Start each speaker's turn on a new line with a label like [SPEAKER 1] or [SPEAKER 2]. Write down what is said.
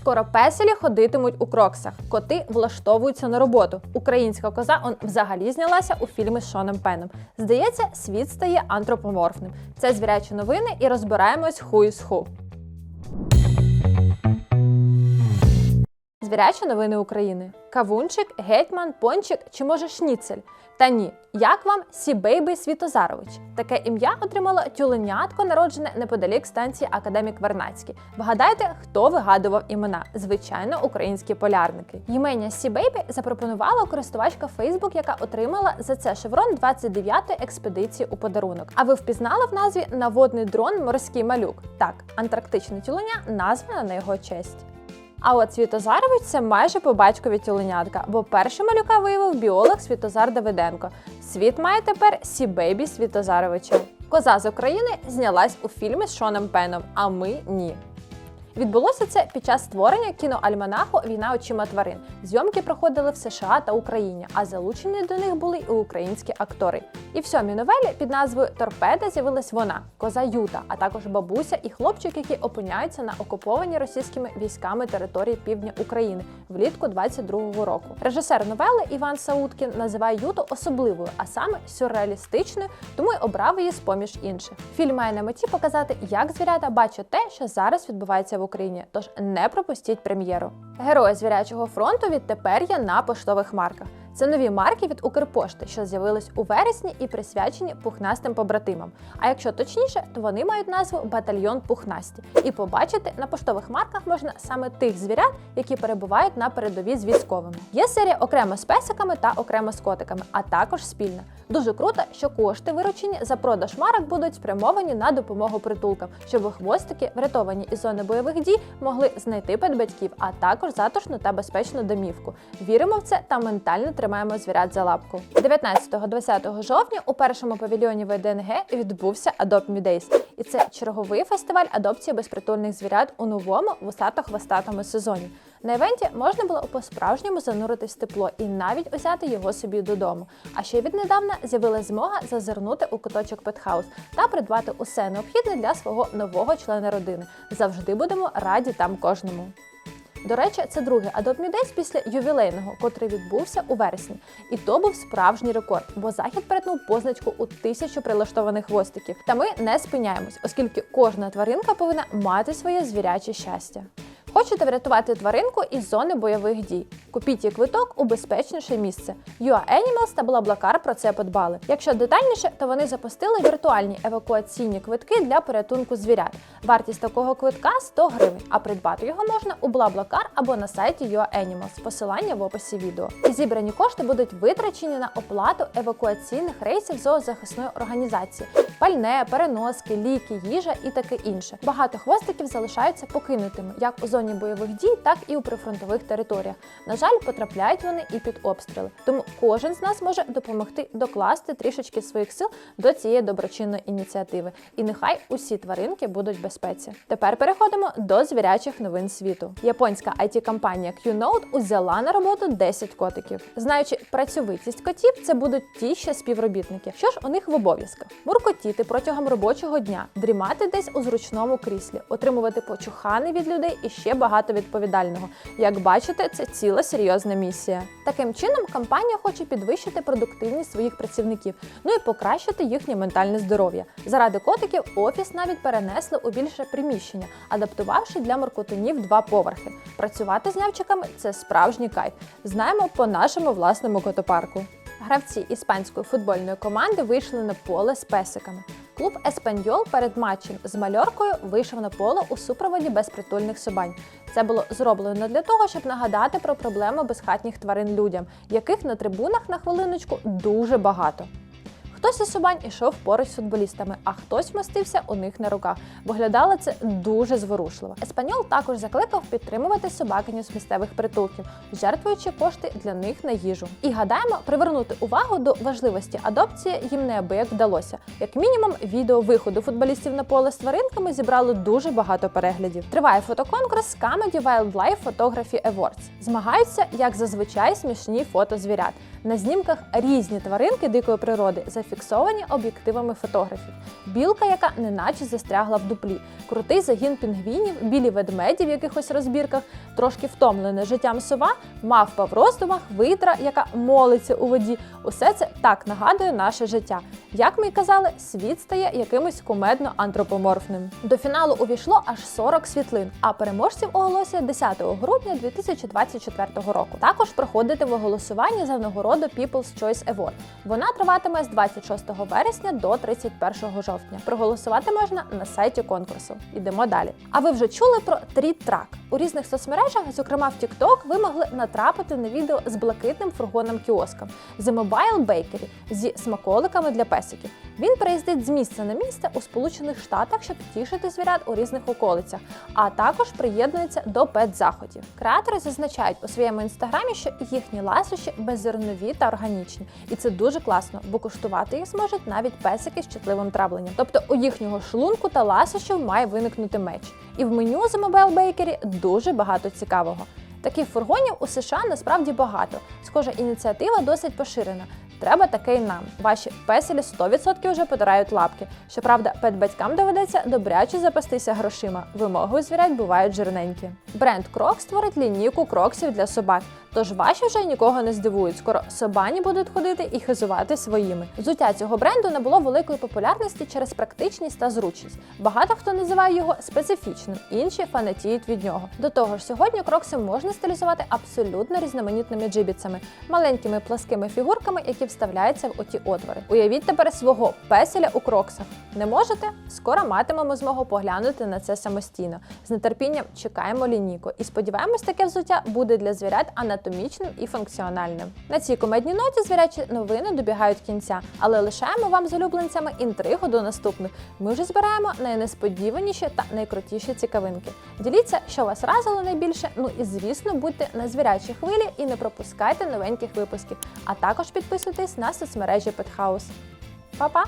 [SPEAKER 1] Скоро песелі ходитимуть у кроксах, коти влаштовуються на роботу. Українська коза он взагалі знялася у фільмі з Шоном Пеном. Здається, світ стає антропоморфним. Це звірячі новини і розбираємось ху із ху. Звірячі новини України. Кавунчик, гетьман, пончик чи може шніцель? Та ні, як вам Сібейбий Світозарович? Таке ім'я отримало тюленятко, народжене неподалік станції Академік Вернацький. Вгадайте, хто вигадував імена? Звичайно, українські полярники. Ймення Сібейбі запропонувала користувачка Facebook, яка отримала за це шеврон 29-ї експедиції у подарунок. А ви впізнали в назві наводний дрон Морський малюк? Так, антарктичне тюленя названа на його честь. А от Світозарович це майже по батькові тюленятка, бо перший малюка виявив біолог Світозар Давиденко. Світ має тепер Сі-бейбі Світозаровича. Коза з України знялась у фільмі з Шоном Пеном, а ми ні. Відбулося це під час створення кіноальманаху Війна очима тварин. Зйомки проходили в США та Україні, а залучені до них були і українські актори. І в сьомій новелі під назвою Торпеда з'явилась вона, коза Юта, а також бабуся і хлопчик, які опиняються на окупованій російськими військами території півдня України влітку 22-го року. Режисер новели Іван Сауткін називає Юту особливою, а саме сюрреалістичною, тому й обрав її з поміж інших. Фільм має на меті показати, як звірята бачать те, що зараз відбувається в Україні. Тож не пропустіть прем'єру. Герої звірячого фронту відтепер є на поштових марках. Це нові марки від Укрпошти, що з'явились у вересні і присвячені пухнастим побратимам. А якщо точніше, то вони мають назву Батальйон Пухнасті. І побачити на поштових марках можна саме тих звірят, які перебувають на передовій з військовими. Є серія окремо з песиками та окремо з котиками, а також спільна. Дуже круто, що кошти, виручені за продаж марок, будуть спрямовані на допомогу притулкам, щоб хвостики, врятовані із зони бойових дій, могли знайти педбатьків, а також затишну та безпечну домівку. Віримо в це та ментально тримаємо звірят за лапку. 19-20 жовтня у першому павільйоні ВДНГ відбувся Adopt Me Days. І це черговий фестиваль адопції безпритульних звірят у новому вусато-хвостатому сезоні. На івенті можна було по-справжньому зануритись в тепло і навіть взяти його собі додому. А ще віднедавна з'явилася змога зазирнути у куточок Петхаус та придбати усе необхідне для свого нового члена родини. Завжди будемо раді там кожному. До речі, це другий адопмідець після ювілейного, котрий відбувся у вересні. І то був справжній рекорд, бо захід перетнув позначку у тисячу прилаштованих хвостиків. Та ми не спиняємось, оскільки кожна тваринка повинна мати своє звіряче щастя. Хочете врятувати тваринку із зони бойових дій? Купіть їй квиток у безпечніше місце. UA Animals та BlaBlaCar про це подбали. Якщо детальніше, то вони запустили віртуальні евакуаційні квитки для порятунку звірят. Вартість такого квитка 100 гривень, а придбати його можна у BlaBlaCar або на сайті UA Animals. Посилання в описі відео. І зібрані кошти будуть витрачені на оплату евакуаційних рейсів зоозахисної організації, пальне, переноски, ліки, їжа і таке інше. Багато хвостиків залишаються покинутими як у зоні бойових дій, так і у прифронтових територіях. На жаль, потрапляють вони і під обстріли. Тому кожен з нас може допомогти докласти трішечки своїх сил до цієї доброчинної ініціативи. І нехай усі тваринки будуть в безпеці. Тепер переходимо до звірячих новин світу. Японська it компанія QNote узяла на роботу 10 котиків. Знаючи працьовитість котів, це будуть ті ще співробітники. Що ж у них в обов'язках? Муркотіти протягом робочого дня, дрімати десь у зручному кріслі, отримувати почухани від людей і ще багато відповідального. Як бачите, це ціла серйозна місія. Таким чином, компанія хоче підвищити продуктивність своїх працівників, ну і покращити їхнє ментальне здоров'я. Заради котиків офіс навіть перенесли у більше приміщення, адаптувавши для моркотунів два поверхи. Працювати з нявчиками це справжній кайф. Знаємо по нашому власному котопарку. Гравці іспанської футбольної команди вийшли на поле з песиками. Клуб Еспаньол перед матчем з мальоркою вийшов на поле у супроводі безпритульних собань. Це було зроблено для того, щоб нагадати про проблему безхатніх тварин людям, яких на трибунах на хвилиночку дуже багато. Хтось із собань ішов поруч з футболістами, а хтось мостився у них на руках. Виглядало це дуже зворушливо. Еспаньол також закликав підтримувати собакинів з місцевих притулків, жертвуючи кошти для них на їжу. І гадаємо, привернути увагу до важливості адопції їм неабияк вдалося. Як мінімум, відео виходу футболістів на поле з тваринками зібрало дуже багато переглядів. Триває фотоконкурс Comedy Wildlife Photography Awards. Змагаються, як зазвичай, смішні фото звірят. На знімках різні тваринки дикої природи, зафіксовані об'єктивами фотографів. Білка, яка неначе застрягла в дуплі, крутий загін пінгвінів, білі ведмеді в якихось розбірках, трошки втомлене життям сова, мавпа в роздумах, видра, яка молиться у воді. Усе це так нагадує наше життя. Як ми й казали, світ стає якимось кумедно антропоморфним. До фіналу увійшло аж 40 світлин, а переможців оголосять 10 грудня 2024 року. Також проходитиме голосування за нагороду People's Choice Award. Вона триватиме з 26 вересня до 31 жовтня. Проголосувати можна на сайті конкурсу. Ідемо далі. А ви вже чули про тріт-трак? У різних соцмережах, зокрема в TikTok, ви могли натрапити на відео з блакитним фургоном кіоском The Mobile Bakery зі смаколиками для песиків. Він переїздить з місця на місце у Сполучених Штатах, щоб тішити звірят у різних околицях, а також приєднується до пет-заходів. Креатори зазначають у своєму інстаграмі, що їхні ласощі беззернові та органічні, і це дуже класно, бо куштувати їх зможуть навіть песики з чутливим травленням. Тобто у їхнього шлунку та ласощів має виникнути меч. І в меню The Mobile Bakery дуже багато цікавого. Таких фургонів у США насправді багато. Схожа ініціатива досить поширена. Треба таке й нам. Ваші песелі 100% вже потирають лапки. Щоправда, педбатькам доведеться добряче запастися грошима. Вимоги у звірять бувають жирненькі. Бренд Крок створить лінійку кроксів для собак. Тож ваші вже нікого не здивують. Скоро собані будуть ходити і хизувати своїми. Взуття цього бренду набуло великої популярності через практичність та зручність. Багато хто називає його специфічним, інші фанатіють від нього. До того ж, сьогодні крокси можна стилізувати абсолютно різноманітними джибіцями, маленькими пласкими фігурками, які вставляються в оті отвори. Уявіть тепер свого песеля у кроксах. Не можете? Скоро матимемо змогу поглянути на це самостійно. З нетерпінням чекаємо лінійку і сподіваємось, таке взуття буде для звірят анатомічним і функціональним. На цій комедній ноті звірячі новини добігають кінця, але лишаємо вам з улюбленцями інтригу до наступних. Ми вже збираємо найнесподіваніші та найкрутіші цікавинки. Діліться, що вас разило найбільше. Ну і звісно, будьте на звірячій хвилі і не пропускайте новеньких випусків. А також підписуйтесь на соцмережі Петхаус. Па-па!